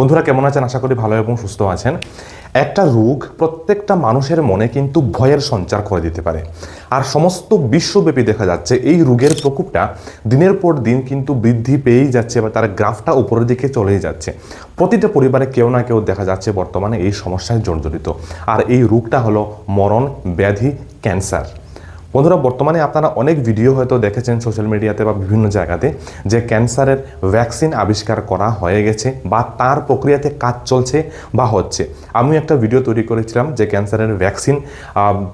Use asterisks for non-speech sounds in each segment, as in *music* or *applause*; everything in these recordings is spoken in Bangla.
বন্ধুরা কেমন আছেন? আশা করি ভালো এবং সুস্থ আছেন। একটা রোগ প্রত্যেকটা মানুষের মনে কিন্তু ভয়ের সঞ্চার করে দিতে পারে। আর সমস্ত বিশ্বব্যাপী দেখা যাচ্ছে, এই রোগের প্রকোপটা দিনের পর দিন কিন্তু বৃদ্ধি পেয়েই যাচ্ছে বা তার গ্রাফটা উপরের দিকে চলেই যাচ্ছে। প্রতিটা পরিবারে কেউ না কেউ দেখা যাচ্ছে বর্তমানে এই সমস্যায় জর্জরিত। আর এই রোগটা হলো মরণ ব্যাধি ক্যান্সার। বন্ধুরা, বর্তমানে আপনারা অনেক ভিডিও হয়তো দেখেছেন সোশ্যাল মিডিয়াতে বা বিভিন্ন জায়গাতে যে ক্যান্সারের ভ্যাকসিন আবিষ্কার করা হয়ে গেছে বা তার প্রক্রিয়াতে কাজ চলছে বা হচ্ছে। আমি একটা ভিডিও তৈরি করেছিলাম যে ক্যান্সারের ভ্যাকসিন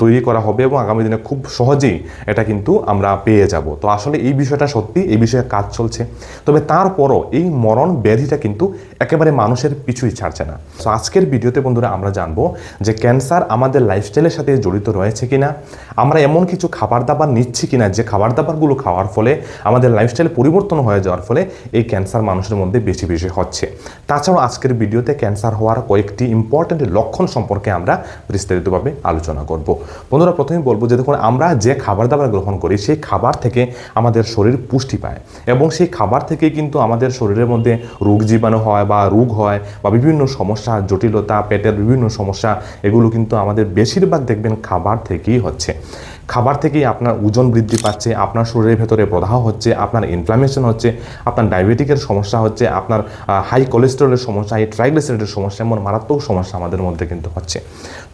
তৈরি করা হবে এবং আগামী দিনে খুব সহজেই এটা কিন্তু আমরা পেয়ে যাব। তো আসলে এই বিষয়টা সত্যি, এই বিষয়ে কাজ চলছে। তবে তারপরও এই মরণ ব্যাধিটা কিন্তু একেবারে মানুষের পিছুই ছাড়ছে না। তো আজকের ভিডিওতে বন্ধুরা আমরা জানব যে ক্যান্সার আমাদের লাইফস্টাইলের সাথে জড়িত রয়েছে কিনা, আমরা এমন কিছু খাবার দাবার নিচ্ছি কিনা, যে খাবার দাবারগুলো খাওয়ার ফলে আমাদের লাইফস্টাইল পরিবর্তন হয়ে যাওয়ার ফলে এই ক্যান্সার মানুষের মধ্যে বেশি বেশি হচ্ছে। তাছাড়াও আজকের ভিডিওতে ক্যান্সার হওয়ার কয়েকটি ইম্পর্ট্যান্ট লক্ষণ সম্পর্কে আমরা বিস্তারিতভাবে আলোচনা করব। বন্ধুরা প্রথমে বলব যে দেখুন, আমরা যে খাবার দাবার গ্রহণ করি, সেই খাবার থেকে আমাদের শরীর পুষ্টি পায় এবং সেই খাবার থেকে কিন্তু আমাদের শরীরের মধ্যে রোগ জীবাণু হয় বা রোগ হয় বা বিভিন্ন সমস্যা, জটিলতা, পেটের বিভিন্ন সমস্যা, এগুলো কিন্তু আমাদের বেশিরভাগ দেখবেন খাবার থেকেই হচ্ছে। খাবার থেকেই আপনার ওজন বৃদ্ধি পাচ্ছে, আপনার শরীরের ভেতরে প্রদাহ হচ্ছে, আপনার ইনফ্লামেশন হচ্ছে, আপনার ডায়াবেটিকের সমস্যা হচ্ছে, আপনার হাই কোলেস্টেরলের সমস্যা এই ট্রাইগ্লিসারাইডের সমস্যা এমন মারাত্মক সমস্যা আমাদের মধ্যে কিন্তু হচ্ছে।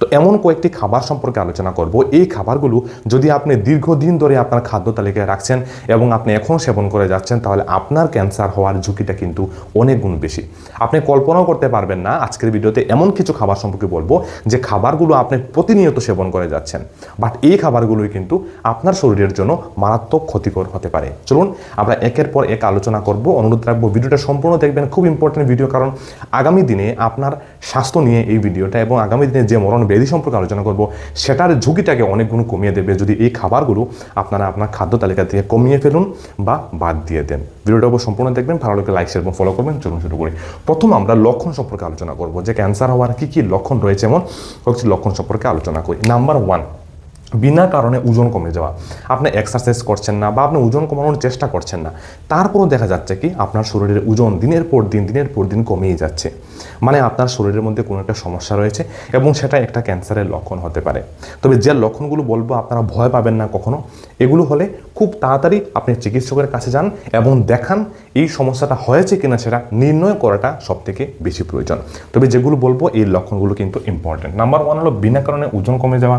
তো এমন কয়েকটি খাবার সম্পর্কে আলোচনা করব। এই খাবারগুলো যদি আপনি দীর্ঘদিন ধরে আপনার খাদ্য তালিকায় রাখছেন এবং আপনি এখন সেবন করে যাচ্ছেন, তাহলে আপনার ক্যান্সার হওয়ার ঝুঁকিটা কিন্তু অনেক গুণ বেশি। আপনি কল্পনাও করতে পারবেন না আজকের ভিডিওতে এমন কিছু খাবার সম্পর্কে বলব, যে খাবারগুলো আপনি প্রতিনিয়ত সেবন করে যাচ্ছেন। বাট এই খাবারগুলোই কিন্তু আপনার শরীরের জন্য মারাত্মক ক্ষতিকর হতে পারে। চলুন, আমরা একের পর এক আলোচনা করব, অনুরোধ রাখব ভিডিওটা সম্পূর্ণ দেখবেন, খুব ইম্পর্টেন্ট ভিডিও কারণ আগামী দিনে আপনার স্বাস্থ্য নিয়ে এই ভিডিওটা এবং আগামী দিনে যে মরণ ব্যাধি সম্পর্কে আলোচনা করব, সেটার ঝুঁকিটাকে অনেক গুণ কমিয়ে দেবে। যদি এই খাবারগুলো আপনারা আপনার খাদ্য তালিকা থেকে কমিয়ে ফেলুন বা বাদ দিয়ে দেন। ভিডিওটা সম্পূর্ণ দেখবেন, ভালো লাগলে লাইক শেয়ার এবং ফলো করবেন। চলুন শুরু করি। প্রথম আমরা লক্ষণ সম্পর্কে আলোচনা করব, যে ক্যান্সার হওয়ার কী কী লক্ষণ রয়েছে, এমন কয়েকটি লক্ষণ সম্পর্কে আলোচনা করি। নাম্বার ওয়ান বিনা কারণে ওজন কমে যাওয়া। আপনি এক্সারসাইজ করছেন না বা আপনি ওজন কমানোর চেষ্টা করছেন না, তারপরও দেখা যাচ্ছে কি আপনার শরীরের ওজন দিনের পর দিন, দিনের পর দিন কমেই যাচ্ছে। মানে আপনার শরীরের মধ্যে কোনো একটা সমস্যা রয়েছে এবং সেটা একটা ক্যান্সারের লক্ষণ হতে পারে। তবে যে লক্ষণগুলো বলব আপনারা ভয় পাবেন না কখনো। এগুলো হলে খুব তাড়াতাড়ি আপনি চিকিৎসকের কাছে যান এবং দেখান এই সমস্যাটা হয়েছে কিনা সেটা নির্ণয় করাটা সব থেকে বেশি প্রয়োজন। তবে যেগুলো বলব এই লক্ষণগুলো কিন্তু ইম্পর্টেন্ট নাম্বার ওয়ান হলো বিনা কারণে ওজন কমে যাওয়া।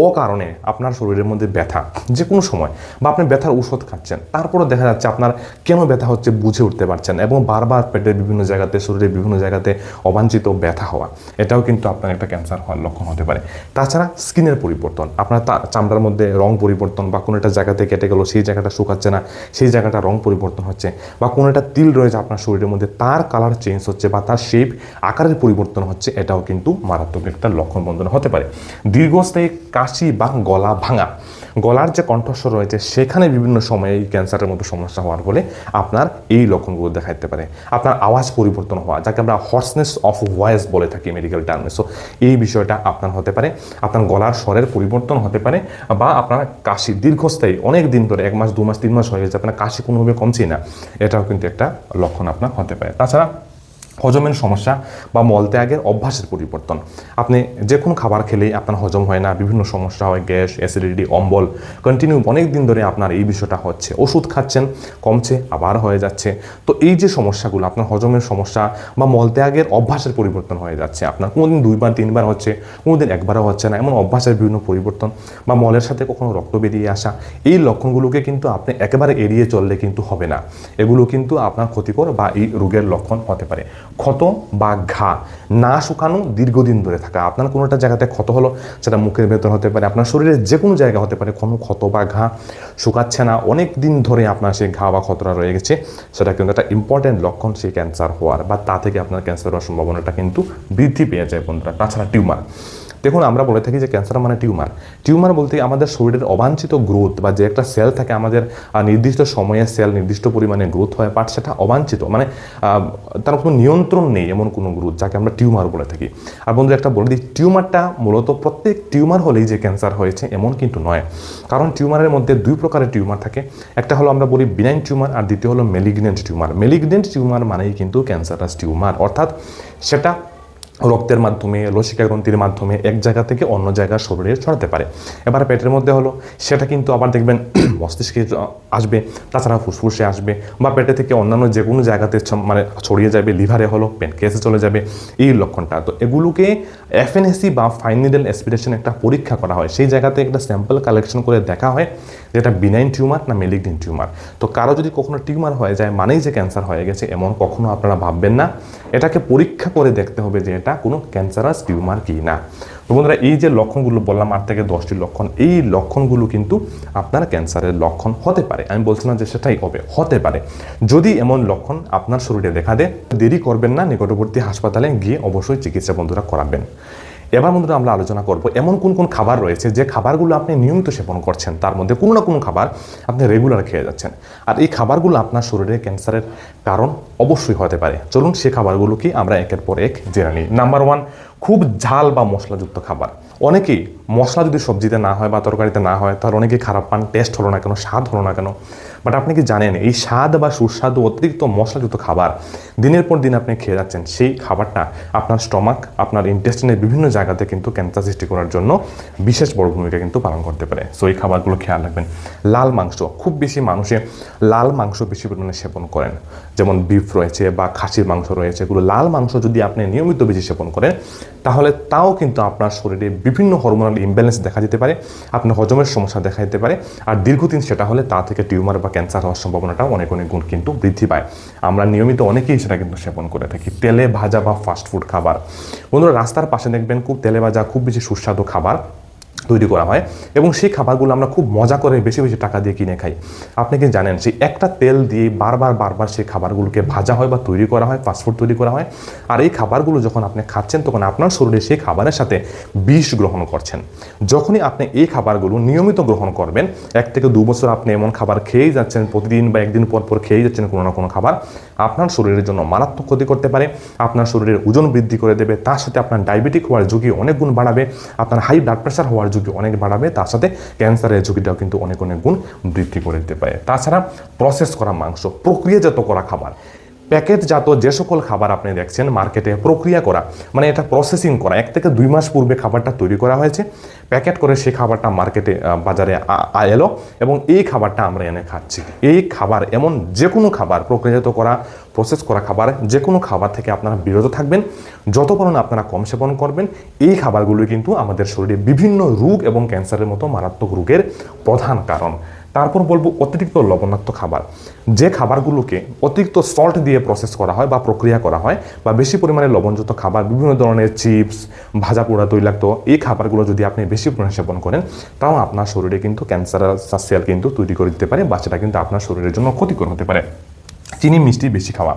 ও কারণে আপনার শরীরের মধ্যে ব্যথা যে কোনো সময়, বা আপনি ব্যথার ওষুধ খাচ্ছেন, তারপরও দেখা যাচ্ছে আপনার কেন ব্যথা হচ্ছে বুঝে উঠতে পারছেন এবং বারবার পেটের বিভিন্ন জায়গাতে, শরীরের বিভিন্ন জায়গাতে অবাঞ্ছিত ব্যথা হওয়া, এটাও কিন্তু আপনার একটা ক্যান্সার হওয়ার লক্ষণ হতে পারে। তাছাড়া স্কিনের পরিবর্তন, আপনার তা চামড়ার মধ্যে রং পরিবর্তন বা কোনো একটা জায়গাতে কেটে গেলো, সেই জায়গাটা শুকাচ্ছে না, সেই জায়গাটা রং পরিবর্তন হচ্ছে, বা কোনো একটা তিল রয়েছে আপনার শরীরের মধ্যে, তার কালার চেঞ্জ হচ্ছে বা তার শেপ আকারের পরিবর্তন হচ্ছে, এটাও কিন্তু মারাত্মক একটা লক্ষণ বন্ধন হতে পারে। দীর্ঘস্থায়ী কাশি বা গলা ভাঙা। গলার যে কণ্ঠস্বর রয়েছে, সেখানে বিভিন্ন সময়ে এই ক্যান্সারের মতো সমস্যা হওয়ার ফলে আপনার এই লক্ষণগুলো দেখা দিতে পারে। আপনার আওয়াজ পরিবর্তন হওয়া, যাকে আমরা হর্সনেস অফ ভয়েস বলে থাকি মেডিকেল টার্মে সো এই বিষয়টা আপনার হতে পারে, আপনার গলার স্বরের পরিবর্তন হতে পারে বা আপনার কাশি দীর্ঘস্থায়ী, অনেক দিন ধরে, এক মাস, দু মাস, তিন মাস হয়ে গেছে, আপনার কাশি কোনোভাবে কমছেই না। এটাও কিন্তু একটা লক্ষণ আপনার হতে পারে। তাছাড়া হজমের সমস্যা বা মলত্যাগের অভ্যাসের পরিবর্তন। আপনি যে কোনো খাবার খেলেই আপনার হজম হয় না, বিভিন্ন সমস্যা হয়, গ্যাস অ্যাসিডিটি অম্বল কন্টিনিউ অনেক দিন ধরে আপনার এই বিষয়টা হচ্ছে। ওষুধ খাচ্ছেন, কমছে, আবার হয়ে যাচ্ছে। তো এই যে সমস্যাগুলো, আপনার হজমের সমস্যা বা মলত্যাগের অভ্যাসের পরিবর্তন হয়ে যাচ্ছে। আপনার কোনোদিন দুইবার, তিনবার হচ্ছে, কোনোদিন একবারও হচ্ছে না। এমন অভ্যাসের বিভিন্ন পরিবর্তন বা মলের সাথে কখনো রক্ত বেরিয়ে আসা, এই লক্ষণগুলোকে কিন্তু আপনি একেবারে এড়িয়ে চললে কিন্তু হবে না। এগুলো কিন্তু আপনার ক্ষতিকর বা এই রোগের লক্ষণ হতে পারে। ক্ষত বা ঘা না শুকানো দীর্ঘদিন ধরে থাকা। আপনার কোনো একটা জায়গাতে ক্ষত হলো, সেটা মুখের ভেতর হতে পারে, আপনার শরীরের যে কোনো জায়গা হতে পারে, কোনো ক্ষত বা ঘা শুকাচ্ছে না, অনেক দিন ধরে আপনার সেই ঘা বা ক্ষতটা রয়ে গেছে, সেটা কিন্তু একটা ইম্পর্ট্যান্ট লক্ষণ সেই ক্যান্সার হওয়ার, বা তা থেকে আপনার ক্যান্সার হওয়ার সম্ভাবনাটা কিন্তু বৃদ্ধি পেয়ে যায় বন্ধুরা। তাছাড়া টিউমার দেখুন, আমরা বলে থাকি যে ক্যান্সার মানে টিউমার। টিউমার বলতে আমাদের শরীরের অবাঞ্ছিত গ্রোথ বা যে একটা সেল থাকে, আমাদের নির্দিষ্ট সময়ে সেল নির্দিষ্ট পরিমাণে গ্রোথ হয় বাট সেটা অবাঞ্ছিত। মানে তার কোনো নিয়ন্ত্রণ নেই এমন কোনো গ্রোথ যাকে আমরা টিউমার বলে থাকি। আর বন্ধু একটা বলে দিই, টিউমারটা মূলত প্রত্যেক টিউমার হলেই যে ক্যান্সার হয়েছে এমন কিন্তু নয়। কারণ টিউমারের মধ্যে দুই প্রকারের টিউমার থাকে। একটা হলো আমরা বলি বিনাইন টিউমার আর দ্বিতীয় হলো মেলিগনেন্ট টিউমার মেলিগনেন্ট টিউমার মানেই কিন্তু ক্যান্সারাস টিউমার। অর্থাৎ সেটা রক্তের মাধ্যমে লসিকা গ্রন্থির মাধ্যমে এক জায়গা থেকে অন্য জায়গার শরীরে ছড়াতে পারে। এবার পেটের মধ্যে হলো, সেটা কিন্তু আবার দেখবেন *clears throat* মস্তিষ্কে আসবে, তাছাড়া ফুসফুসে আসবে বা পেটে থেকে অন্যান্য যে কোনো জায়গাতে মানে ছড়িয়ে যাবে, লিভারে হলো, পেনকেসে চলে যাবে, এই লক্ষণটা। তো এগুলোকে এফএনএসি বা ফাইন নিডেল অ্যাসপিরেশন একটা পরীক্ষা করা হয়। সেই জায়গাতে একটা স্যাম্পল কালেকশন করে দেখা হয়। যে এটা বিনাইন টিউমার না মেলিগনিন টিউমার তো কারও যদি কখনো টিউমার হয়ে যায়, মানেই যে ক্যান্সার হয়ে গেছে, এমন কখনো আপনারা ভাববেন না। এটাকে পরীক্ষা করে দেখতে হবে যে এটা কোনো ক্যান্সারাস টিউমার কি না তো বন্ধুরা, এই যে লক্ষণগুলো বললাম, আট থেকে দশটি লক্ষণ, এই লক্ষণগুলো কিন্তু আপনার ক্যান্সারের লক্ষণ হতে পারে। আমি বলছি না যে সেটাই হবে, হতে পারে। যদি এমন লক্ষণ আপনার শরীরে দেখা দেয়, দেরি করবেন না, নিকটবর্তী হাসপাতালে গিয়ে অবশ্যই চিকিৎসা বন্ধুরা করাবেন। এবার বন্ধুরা আমরা আলোচনা করব এমন কোন কোন খাবার রয়েছে যে খাবারগুলো আপনি নিয়মিত সেবন করছেন, তার মধ্যে কোনো না কোনো খাবার আপনি রেগুলার খেয়ে যাচ্ছেন। আর এই খাবারগুলো আপনার শরীরে ক্যান্সারের কারণ অবশ্যই হতে পারে। চলুন সে খাবারগুলো কি আমরা একের পর এক জেনে নিই। নাম্বার ওয়ান খুব ঝাল বা মশলাযুক্ত খাবার। অনেকেই মশলা যদি সবজিতে না হয় বা তরকারিতে না হয়, তাহলে অনেকেই খারাপ পান টেস্ট হলো না কেন, স্বাদ হলো না কেন। বাট আপনি কি জানেন, এই স্বাদ বা সুস্বাদু অতিরিক্ত মশলাযুক্ত খাবার দিনের পর দিন আপনি খেয়ে যাচ্ছেন। সেই খাবারটা আপনার স্টমাক আপনার ইন্টেস্টিনের বিভিন্ন জায়গাতে কিন্তু ক্যান্সার সৃষ্টি করার জন্য বিশেষ বড় ভূমিকা কিন্তু পালন করতে পারে। সো এই খাবারগুলো খেয়াল রাখবেন। লাল মাংস, খুব বেশি মানুষে লাল মাংস বেশি পরিমাণে সেবন করেন। যেমন বিফ রয়েছে বা খাসির মাংস রয়েছে, এগুলো লাল মাংস যদি আপনি নিয়মিত বেশি সেবন করেন তাহলে তাও কিন্তু আপনার শরীরে বিভিন্ন হরমোনাল ইমব্যালেন্স দেখা যেতে পারে, আপনার হজমের সমস্যা দেখা যেতে পারে, আর দীর্ঘদিন সেটা হলে তা থেকে টিউমার বা ক্যান্সার হওয়ার সম্ভাবনাটা অনেক অনেক গুণ কিন্তু বৃদ্ধি পায়। আমরা নিয়মিত অনেকেই সেটা কিন্তু সেবন করে থাকি। তেলে ভাজা বা ফাস্টফুড খাবার। বন্ধুরা, রাস্তার পাশে দেখবেন খুব তেলে ভাজা, খুব বেশি সুস্বাদু খাবার। তৈরি করা হয় এবং সেই খাবারগুলো আমরা খুব মজা করে বেশি বেশি টাকা দিয়ে কিনে খাই। আপনি কি জানেন সেই একটা তেল দিয়ে বারবার বারবার সেই খাবারগুলোকে ভাজা হয় বা তৈরি করা হয় ফাস্টফুড তৈরি করা হয় আর এই খাবারগুলো যখন আপনি খাচ্ছেন তখন আপনার শরীরে সেই খাবারের সাথে বিষ গ্রহণ করছেন। যখনই আপনি এই খাবারগুলো নিয়মিত গ্রহণ করবেন, এক থেকে দু বছর আপনি এমন খাবার খেয়েই যাচ্ছেন, প্রতিদিন বা একদিন পর পর খেয়েই যাচ্ছেন কোনো না কোনো খাবার, আপনার শরীরের জন্য মারাত্মক ক্ষতি করতে পারে, আপনার শরীরের ওজন বৃদ্ধি করে দেবে, তার সাথে আপনার ডায়াবেটিক হওয়ার ঝুঁকি অনেক গুণ বাড়াবে, আপনার হাই ব্লাড প্রেশার হওয়ার ঝুঁকি অনেক বাড়াবে, তার সাথে ক্যান্সারের ঝুঁকিটাও কিন্তু অনেক অনেক গুণ বৃদ্ধি করে দিতে পারে। তাছাড়া প্রসেস করা মাংস, প্রক্রিয়াজাত করা খাবার প্যাকেটজাত যে সকল খাবার আপনি দেখছেন মার্কেটে প্রক্রিয়া করা মানে এটা প্রসেসিং করা, এক থেকে দুই মাস পূর্বে খাবারটা তৈরি করা হয়েছে। প্যাকেট করে সেই খাবারটা মার্কেটে বাজারে এলো এবং এই খাবারটা আমরা এনে খাচ্ছি। এই খাবার এমন যে কোনো খাবার, প্রক্রিয়াজাত করা প্রসেস করা খাবার যে কোনো খাবার থেকে আপনারা বিরত থাকবেন। যত পরিমাণে আপনারা কম সেবন করবেন। এই খাবারগুলো কিন্তু আমাদের শরীরে বিভিন্ন রোগ এবং ক্যান্সারের মতো মারাত্মক রোগের প্রধান কারণ। তারপর বলব অতিরিক্ত লবণাক্ত খাবার। যে খাবারগুলোকে অতিরিক্ত সল্ট দিয়ে প্রসেস করা হয় বা প্রক্রিয়া করা হয় বা বেশি পরিমাণে লবণযুক্ত খাবার, বিভিন্ন ধরনের চিপস ভাজা পোড়া তৈলাক্ত, এই খাবারগুলো যদি আপনি বেশি পরিমাণে সেবন করেন, তাও আপনার শরীরে কিন্তু ক্যান্সার সেল কিন্তু তৈরি করে দিতে পারে বা সেটা কিন্তু আপনার শরীরের জন্য ক্ষতিকর হতে পারে। চিনি, মিষ্টি বেশি খাওয়া।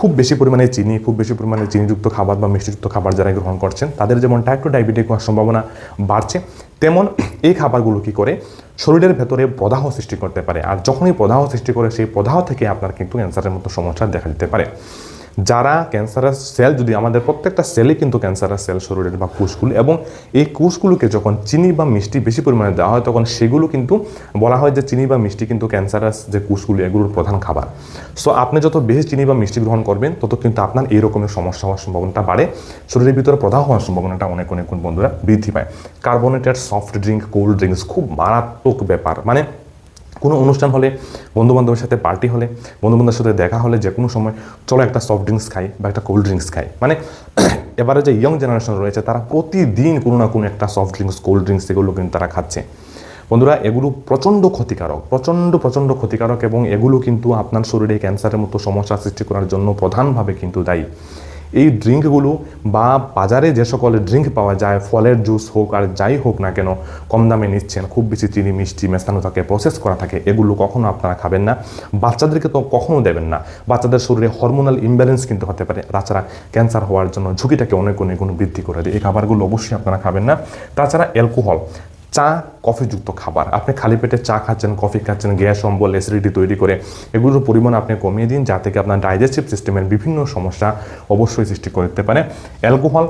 খুব বেশি পরিমাণে চিনি, খুব বেশি পরিমাণে চিনিযুক্ত খাবার বা মিষ্টিযুক্ত খাবার যারা গ্রহণ করছেন, তাদের যেমন টাইপ টু ডায়াবেটিক হওয়ার সম্ভাবনা বাড়ছে, তেমন এই খাবারগুলো কি করে? শরীরের ভেতরে প্রদাহ সৃষ্টি করতে পারে। আর যখনই প্রদাহ সৃষ্টি করে, সেই প্রদাহ থেকে আপনার কিন্তু ক্যান্সারের মতো সমস্যা দেখা দিতে পারে। যারা ক্যান্সারের সেল যদি আমাদের প্রত্যেকটা সেলই কিন্তু ক্যান্সারের সেল শরীরের বা কোষগুলো, এবং এই কোষগুলোকে যখন চিনি বা মিষ্টি বেশি পরিমাণে দেওয়া হয়, তখন সেগুলো কিন্তু বলা হয় যে চিনি বা মিষ্টি কিন্তু ক্যান্সারাস যে কোষগুলো, এগুলোর প্রধান খাবার। সো আপনি যত বেশি চিনি বা মিষ্টি গ্রহণ করবেন, তত কিন্তু আপনার এই রকমের সমস্যা হওয়ার সম্ভাবনাটা বাড়ে। শরীরের ভিতরে প্রদাহ হওয়ার সম্ভাবনাটা অনেক অনেক বন্ধুরা বৃদ্ধি পায়। Carbonated soft drink cold drinks খুব মারাত্মক ব্যাপার। মানে কোনো অনুষ্ঠান হলে, বন্ধুবান্ধবের সাথে পার্টি হলে, বন্ধুবান্ধবের সাথে দেখা হলে, যে কোনো সময় চলো একটা সফট ড্রিঙ্কস খাই বা একটা কোল্ড ড্রিঙ্কস খাই। মানে *clears throat* এবারে যে ইয়ং জেনারেশন রয়েছে, তারা প্রতিদিন কোনো না কোনো একটা সফট ড্রিঙ্কস কোল্ড ড্রিঙ্কস এগুলো কিন্তু তারা খাচ্ছে। বন্ধুরা, এগুলো প্রচণ্ড ক্ষতিকারক, প্রচণ্ড প্রচণ্ড ক্ষতিকারক এবং এগুলো কিন্তু আপনার শরীরে ক্যান্সারের মতো সমস্যা সৃষ্টি করার জন্য প্রধানভাবে কিন্তু দায়ী। এই ড্রিঙ্কগুলো বা বাজারে যে সকল ড্রিঙ্ক পাওয়া যায়, ফলের জুস হোক আর যাই হোক না কেন, কম দামে নিচ্ছেন। খুব বেশি চিনি, মিষ্টি, মেশানো থাকে প্রসেস করা থাকে, এগুলো কখনো আপনারা খাবেন না। বাচ্চাদেরকে তো কখনো দেবেন না। বাচ্চাদের শরীরে হরমোনাল ইমব্যালেন্স কিন্তু হতে পারে। তাছাড়া ক্যান্সার হওয়ার জন্য ঝুঁকিটাকে অনেক অনেক গুণ বৃদ্ধি করে দেয়। এই খাবারগুলো অবশ্যই আপনারা খাবেন না। তাছাড়া অ্যালকোহল চা, কফিযুক্ত খাবার। আপনি খালি পেটে চা খাচ্ছেন, কফি খাচ্ছেন, গ্যাস, অম্বল অ্যাসিডিটি তৈরি করে, এগুলোর পরিমাণ আপনি কমিয়ে দিন, যা থেকে আপনার ডাইজেস্টিভ সিস্টেমের বিভিন্ন সমস্যা অবশ্যই সৃষ্টি করতে পারে। অ্যালকোহল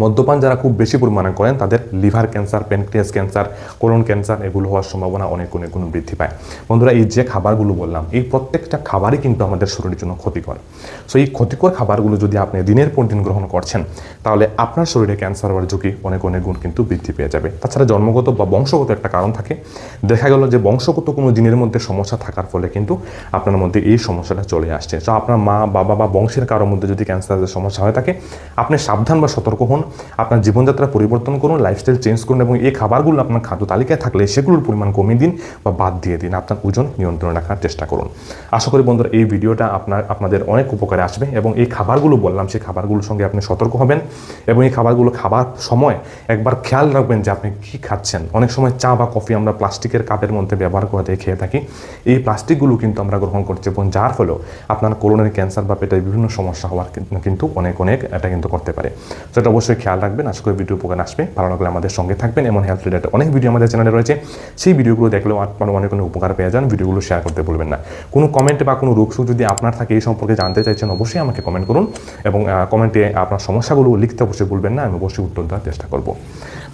মদ্যপান যারা খুব বেশি পরিমাণে করেন, তাদের liver cancer, pancreas cancer, colon cancer এগুলো হওয়ার সম্ভাবনা অনেক অনেক গুণ বৃদ্ধি পায়। বন্ধুরা, এই যে খাবারগুলো বললাম, এই প্রত্যেকটা খাবারই কিন্তু আমাদের শরীরের জন্য ক্ষতিকর। সো এই ক্ষতিকর খাবারগুলো যদি আপনি দিনের পর দিন গ্রহণ করছেন, তাহলে আপনার শরীরে ক্যান্সার হওয়ার ঝুঁকি অনেক অনেক গুণ কিন্তু বৃদ্ধি পেয়ে যাবে। তাছাড়া জন্মগত বা বংশগত একটা কারণ থাকে। দেখা গেল যে বংশগত কোনো দিনের মধ্যে সমস্যা থাকার ফলে কিন্তু আপনার মধ্যে এই সমস্যাটা চলে আসছে। তো আপনার মা, বাবা বা বংশের কারোর মধ্যে যদি ক্যান্সারের সমস্যা হয়ে থাকে, আপনি সাবধান বা সতর্ক হন। আপনার জীবনযাত্রা পরিবর্তন করুন লাইফস্টাইল চেঞ্জ করুন এবং এই খাবারগুলো আপনার খাদ্য তালিকায় থাকলে সেগুলোর পরিমাণ কমিয়ে দিন বা বাদ দিয়ে দিন। আপনার ওজন নিয়ন্ত্রণে রাখার চেষ্টা করুন। আশা করি বন্ধুরা এই ভিডিওটা আপনার, আপনাদের অনেক উপকারে আসবে এবং এই খাবারগুলো বললাম, সেই খাবারগুলোর সঙ্গে আপনি সতর্ক হবেন এবং এই খাবারগুলো খাবার সময় একবার খেয়াল রাখবেন যে আপনি কী খাচ্ছেন। অনেক সময় চা বা কফি আমরা প্লাস্টিকের কাপের মধ্যে ব্যবহার করে খেয়ে থাকি। এই প্লাস্টিকগুলো কিন্তু আমরা গ্রহণ করছি এবং যার ফলেও আপনার কোলনের ক্যান্সার বা পেটের বিভিন্ন সমস্যা হওয়ার কিন্তু অনেক অনেক এটা কিন্তু করতে পারে। সেটা অবশ্যই খেয়াল রাখবেন। আশা করি ভিডিও উপকার আসবে। ভালো লাগলে আমাদের সঙ্গে থাকবেন। এমন হেলথ রিলেটেড অনেক ভিডিও আমাদের চ্যানেলে রয়েছে। সেই ভিডিওগুলো দেখলেও আপনার অনেক অনেক উপকার পেয়ে যান। ভিডিওগুলো শেয়ার করতে ভুলবেন না। কোনো কমেন্ট বা কোনো রোগসুখ যদি আপনার থাকে এই সম্পর্কে জানতে চাইছেন, অবশ্যই আমাকে কমেন্ট করুন এবং কমেন্টে আপনার সমস্যাগুলো লিখতে অবশ্যই ভুলবেন না। আমি অবশ্যই উত্তর দেওয়ার চেষ্টা করব।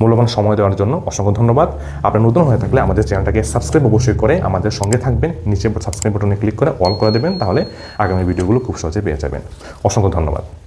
মূল্যবান সময় দেওয়ার জন্য অসংখ্য ধন্যবাদ। আপনার নতুন হয়ে থাকলে আমাদের চ্যানেলটাকে সাবস্ক্রাইব অবশ্যই করে আমাদের সঙ্গে থাকবেন। নিচে সাবস্ক্রাইব বাটনে ক্লিক করে অল করে দেবেন। তাহলে আগামী ভিডিওগুলো খুব সহজে পেয়ে যাবেন। অসংখ্য ধন্যবাদ।